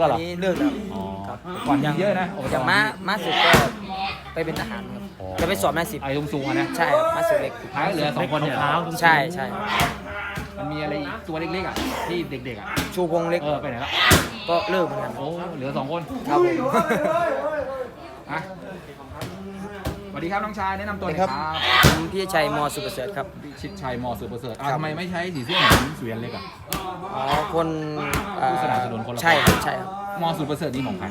ก็เหรอ อันนี้เลิกแล้วอ๋อก่อนยังเยอะนะอย่างม้าม้าศึกก็ไปเป็นทหารครับอ๋อจะไปสอบนายสิบไอ้สูงๆอะนะใช่ครับม้าศึกเล็ก ท้ายเหลือสองคนเนี่ยเท้าใช่ใช่ครับมันมีอะไรอีกตัวเล็กๆอะที่เด็กๆอะชูพงษ์เล็กเออไปไหนละก็เลิกเหมือนกันโอ้เหลือสองคนครับผมอะสวัสดีครับน้องชายแนะนำตัวหน่อยคครัรับบผมพี่ชัยมอสุประเสริฐครับพิชิตชัยมอสุประเสริฐอะครับทำไมไม่ใช้สีเสื้อเหมือนสุริยันเล็กอะอ๋อ คนอ่าผู้สนับสนุนคนละใช่ครับใช่ครับมอสุประเสริฐนี่ของใคร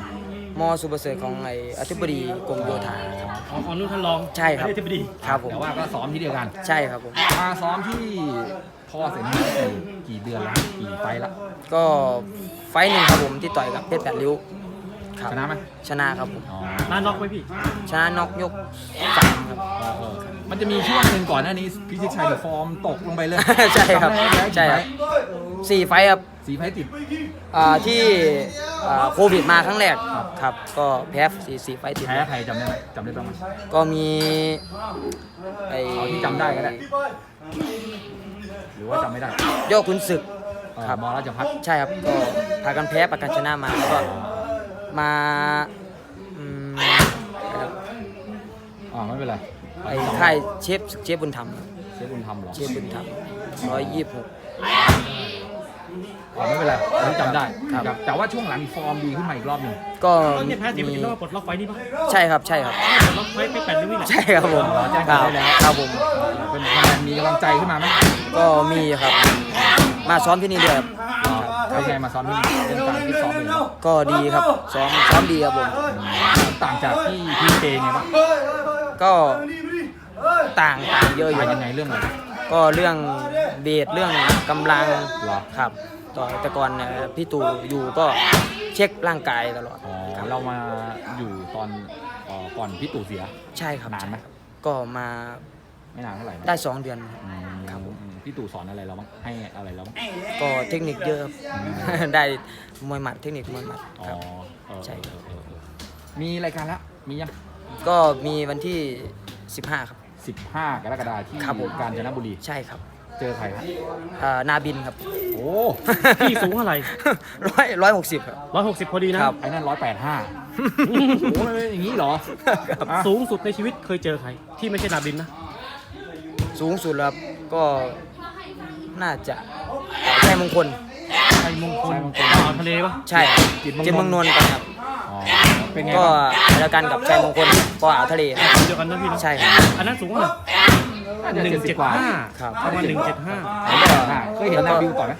มอสุประเสริฐของไออธิบดีกรมโยธาครับ ของของนุ่นท่านรองใช่ครับอธิบดีครับผมแต่ว่าก็ซ้อมที่เดียวกัน ใช่ครับผม มาซ้อมที่พ่อเสร็จนี่กี่กี่เดือนแล้วกี่ไฟล์ละ ก็ไฟท์หนึ่งครับผมที่ต่อยกับเพชรแปดริ้วครับชนะไหมชนะครับผมอ๋อน่าน็อกไหมพี่ ชนะน็อกยกสามครับเออเออมันจะมีช่วงหนึ่งก่อนหน้านี้พิชิตชัยเดอะฟอร์มตกลงไปเลย ใช่ครับจำได้ไหมใช่ครับ สี่ไฟท์ครับ สีไฟล์ติด อ่าที่อ่าโควิดมาครั้งแรกครับก็แพ้สี่สี่ไฟท์ติดแพ้ใครจำได้ไหมจำได้บ้างไหมก็มีไอเอาที่จำได้ก็ได้ หรือว่าจำไม่ได้ยอดขุนศึก เออครับ มอราชพัฒน์ใช่ครับก็พากันแพ้ประกันชนะมาแล้วก็มาอืมครับอ๋อไม่เป็นไรไอ้ค่ายเชฟเชฟบุญธรรมเชฟบุญธรรมเหรอเชฟบุญธรรมร้อยยี่สิบหก อ๋อไม่เป็นไรอันนี้จำได้ครับ ครับแต่ว่าช่วงหลังฟอร์มดีขึ้นมาอีกรอบหนึ่งก็ก็เนี่ยแพ้เสียไปมีถึงต้องมาปลดล็อกไฟนี่ปะใช่ครับใช่ครับ ปลดล็อกไฟไม่แปดนิ้วนี่แหละใช่ครับผมอ๋อแจ้งคเกิรัดบได้แล้วครับผม เป็นคะแนนมีกำลังใจขึ้นมาไหมก็มีครับ มาซ้อมที่นี่ด้วยครับอ๋อเป็นไงมาซ้อมที่นี่เรื่องการฟิตซ้อมเป็นไงบ้างก็ดีครับซ้อมซ้อมดีครับผม ต่างจากที่ทีเจไงบ้างก็ต่างต่างเยอะอยู่ต่างยังไงเรื่องอะไร ก็เรื่องเบสเรื่องกำลังเหรอ ครับต่อแต่ก่อนเนี่ยพี่ตู่อยู่ก็เช็คร่างกายตลอดอ๋อครับเรามาอยู่ตอนเอ่อก่อนพี่ตู่เสีย ใช่ครับนานไหมก็มาไม่นานเท่าไหร่นะได้สองเดือนครับอืมครับผมอืมพี่ตู่สอนอะไรเราบ้างให้อะไรเราบ้างก็เทคนิคเยอะครับ ได้มวยหมัดเทคนิคมวยหมัดอ๋อครับ เออใช่ เออเออเออมีรายการละมียังก็มีวันที่ 15 ครับ 15 กรกฎาคมที่ครับผม กาญจนบุรี ใช่ครับเจอใครครับอ่านาบินครับ โอ้พี่สูงเท่าไหร่ร้อยร้อยหกสิบครับ ร้อยหกสิบพอดีนะ ครับ ไอ้นั่นร้อยแปดห้าโอ้โหอย่างนี้เหรออะสูงสุดในชีวิตเคยเจอใคร ที่ไม่ใช่นาบินนะ สูงสุดแล้วครับก็น่าจะใช่มงคลชัยมงคลชัยมงคลอ่าวทะเลปะใช่จิตจิตเมืเมือองงนนนท์นท์กันครับ อ๋อ เป็นไงก็บ้างแล้วกันกับชัยมงคลปออ่าวทะเลคนเดียวกันนะพี่เนอะใช่ครับ อันนั้นสูงเท่าไหร่น่าจะหนึ่งเจ็ดสิเจ็บดกว่า ห้าครับ ประมาณหนึ่งเจ็ดห้าเคยเห็นนาบิวก่อนไหม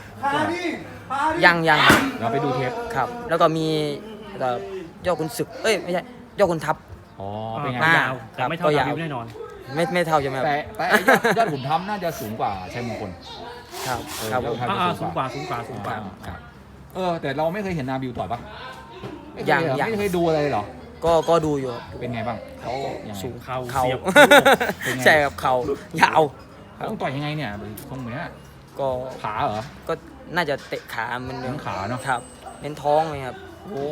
ยังยังครับเราไปดูเทป ครับ แล้วก็มีเอ่อยอดคุณศึก เอ้ยไม่ใช่ยอดคุณทัพ อ๋อ เป็นไง อ่ายาวแต่ไม่เท่าก็นายาวบิวแน่นอน ไม่ไม่เท่าใช่ไหมครับแต่แต่ไอ้ยอดยอดขุนทัพน่าจะสูงกว่าชัยมงคล ครับเออครับผมยอดอ่าๆสูงกว่าสูงกว่าสูงกว่าอ่าเออ แต่เราไม่เคยเห็นนาบิวต่อยปะ ไม่เคยังเหรอยัง ไม่เคยดูอะไรเลยเหรอ ก็ก็ดูอยู่ครับเป็นไงบ้างเขายังไง สูงเข่าเข่าเสียบ เป็นไง ใช่ครับเข่ายาวต้องต่อยยังไงเนี่ยตรงเนี้ยก็ขาเหรอ ก็น่าจะเตะขามันเน้นขาเนอะ ครับเน้นท้องเลยครับ โอ้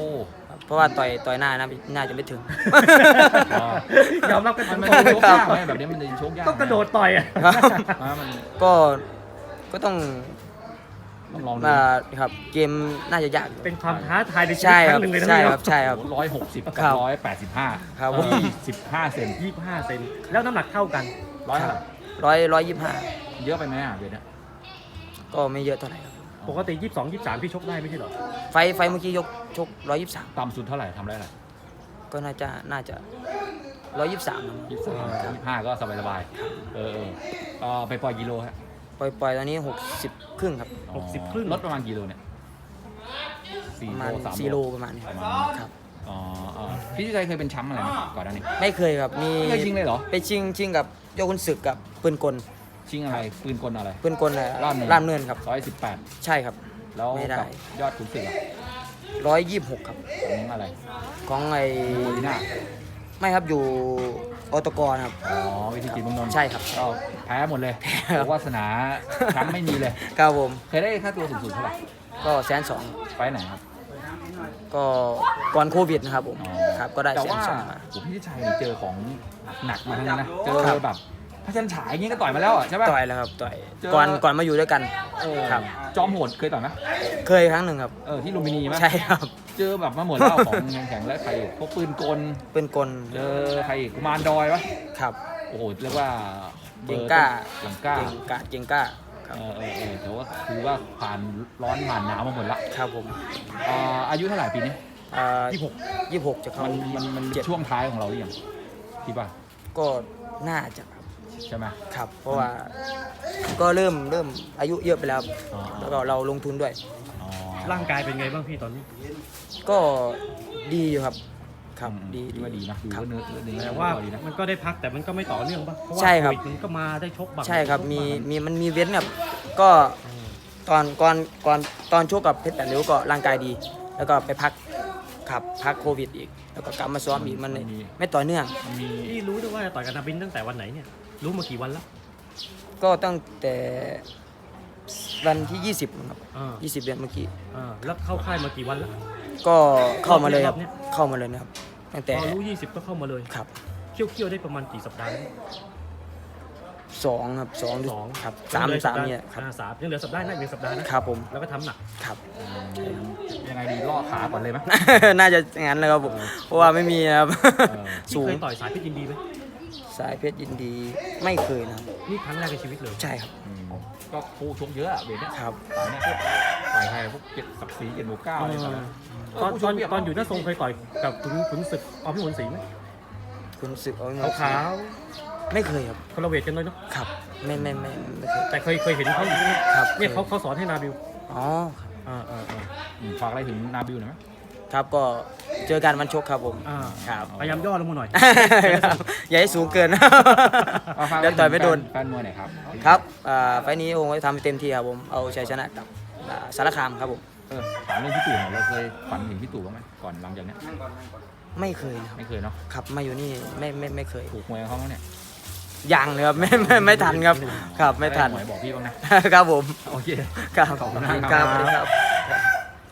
ครับเพราะว่าต่อยต่อยหน้านะน่าจะไม่ถึง ยอมรับกันมันตมันรงชกยากไหมแบบนี้มันจะชกยากๆต้องกระโดดต่อยอะ อะมันก็ก็ต้อง ต้องลองดูมาครับ เกมน่าจะยากอยู่เป็นความท้าทายในชีวิใช่ตคครัรั้บงหนึ่งเลยนะใช่พี่ครับใช่ครับ ร้อยหกสิบคกัรับบร้อยแปดสิบห้าครับสิบห้าเซนยี่สิบห้าเซนแล้วน้ำหนักเท่ากันร้อยร้อยร้อยยี่สิบห้าเยอะไปไหมอะเดี๋ยวนี้ก็ไม่เยอะเท่าไหร่ครับปกติยี่สิบสองยี่สิบสามพี่ชกได้ไม่ใช่เหรอไฟไฟเมื่อกี้ยกชกร้อยยี่สิบสามต่ำสุดเท่าไหร่ทำได้เท่าไหร่ก็น่าจะน่าจะร้อยยี่สิบสาม ยี่สิบสามยี่สิบห้าก็สบายสบายๆเออเออเอ่อไปปล่อยกิโลฮะ ปล่อยปล่อยตอนนี้หกสิบครึ่งครับอ๋อหกสิบครึ่งลดประมาณกี่โลเนี่ยสี่ประโลมาณสามสี่โลประมาณนี้ประมาณนี้ครับ อ๋อเออพี่ชัยเคยเป็นแชมป์อะไรไหมก่อนหน้านี้ไม่เคยครับ มีไม่เคยชิงเลยเหรอ ไปชิงชิงกับยอดคุณศึกกับปืนกลชิงอะไรปืนกลอะไร ปืนกลน่ะล่ามเนิน ล่ามเนินครับ ร้อยสิบแปดใช่ครับ แล้วไม่ได้ กับยอดขุนศึกอะร้อยยี่สิบหกครับ ของอะไรของไอโมลิน่า ไม่ครับอยู่อตกรครับ อ๋อวิธีจิตรเมืองนนท์ใช่ครับ ก็แพ้หมดเลยแพ้ครับวาสนาแชมป์ไม่มีเลย ครับผม เคยได้ค่าตัวสูงสุดเท่าไหร่ก็แสนสองไฟล์ไหนครับ ก็ก่อนโควิดนะครับผม อ๋อ ครับ ก็ได้แต่แสนว่าสองมา ผมพี่ชัยเจอของหนักมาทั้งนั้นนะ เจอครับแบบ พระจันทร์ฉายอย่างงี้ก็ต่อยมาแล้วอะใช่ป่ะ ต่อยแล้วครับต่อยเจอ ก่อนก่อนมาอยู่ด้วยกัน เออครับ จอมโหดเคยต่อยไหมเคยครั้งหนึ่งครับ เออที่ลุมพินีไหมใช่ครับ เจอแบบมาหมดแล้วของแข็งๆและใครอีกพวกปืนกลเป็นกลเจอใครอีกกุมารดอยปะครับ โอ้โหเรียกว่าเก่งกล้าเก่งกล้าเก่งกะเก่งกล้าคเอรับอเออเออแต่ว่าคือว่าผ่านร้อนผ่านหนาวมาหมดละครับผมอ่าอายุเท่าไหร่ปีนี้อ่ายี่หกยี่หกจะเข้ามันมันมันเจ็ดช่วงท้ายของเราหรือยังคิดว่าก็น่าจะครับ ใช่ไหมครับเพราะว่าก็เริ่มเริ่มอายุเยอะไปแล้วอ๋อแล้วก็เราลงทุนด้วย อ๋อ ร่างกายเป็นไงบ้างพี่ตอนนี้ ก็ดีอยู่ครับครับอืมดีคิดว่าดีนะดูครับ ว่าเนื้อเนื้อแต่เนื้อว่าดีนะมันก็ได้พักแต่มันก็ไม่ต่อเนื่องป่ะเพราะว่าใช่ครับโวิดมันก็มาได้ชกบ้างใช่ครับมีไชกางมีมันมีเว้นครับก็ตอนก่อนก่อนตอนชกกับเพชรแปดริ้วก็ร่างกายดี แล้วก็ไปพัก ขับพักโควิดอีก แล้วก็กลับมาซ้อมอีกมันไม่ต่อเนื่อง มันมีพี่รู้ด้วยว่าจะต่อยกับนาบินตั้งแต่วันไหนเนี่ย รู้มากี่วันแล้วก็ตั้งแต่วันที่ 20ครับอ่า20 เดือนเมื่อกี้ อ่าแล้วเข้าค่ายมากี่วันแล้ว ก็เข้ามาเลยครับรอบเนี้ยเข้ามาเลยนะครับ ตั้งแต่พอรู้ 20 ก็เข้ามาเลย ครับ เคี่ยวเคี่ยวๆได้ประมาณกี่สัปดาห์แล้ว สองครับสองหรือสองครับสามยังหลือสามสัปดห์เนี่ยครับอ่าสามยังเหลือสัปดาห์หน้าอีกหนึ่งสัปดาห์นะครับผมแล้วก็ทำหนักครับยังไงดีล่อขาก่อนเลยไหม น่าจะงั้นเลยครับผมเพราะว่าไม่มีนะครับเออพี่สูงเคยต่อยสายเพชรยินดีไหมสายเพชรยินดีไม่เคยนะครับนี่ครั้งแรกในชีวิตเลยใช่ครับอืมก็คู่ชกเยอะอะเวทเนี่ยครับฝ่ายเนี่ยพวกฝ่ายไทยพวกเจ็ดสักสีเจ็ดโมเก้าอะไรต่างๆตอนผู้ชตอนกเยะตอนอยู่หน้าทรงเคยต่อยกับขุนขุนศึกอภิมลศรีไหมคุณศึกเอาขาวขาว ไม่เคยครับๆคนละเวทกันเลยเนาะครับ ไม่ไม่ไม่ไม่เคย แต่เคยเคยเห็นเขาอยู่ครับ เนี่ยเขาเขาสอนให้นาบิวอ๋อครับอ่าอ่าอ่า อืมฝากอะไรถึงนาบิวหน่อยไหม ครับก็เจอกันวันชกครับผมอ่า ครับ พยายามย่อลงมาหน่อยครับอย่าให้สูงเกินอาฝากะเดี๋ยวต่อยไม่โดน แฟนมวยหน่อยครับครับอ่าไฟล์นี้ผมก็ทำให้เต็มที่ครับผมเอาชัยชนะกับอ่าสารคามครับผมเออถามเรื่องพี่ตู่หน่อยเราเคยฝันถึงพี่ตู่บ้างไหมก่อนหลังจากเนี้ยไม่เคยนะครับไม่เคยเนาะครับมาอยู่นี่ไม่ไม่ไม่เคยถูกมวยกับเขาบ้างเนี่ย ยังเลยครับไม่ไม่ไม่ทันครับ ครับไม่ทันด้หวยบอกพี่บ้างนะ ครับผม โอเค ครับขอบคุณมากครับ ครับสวัสดีครับ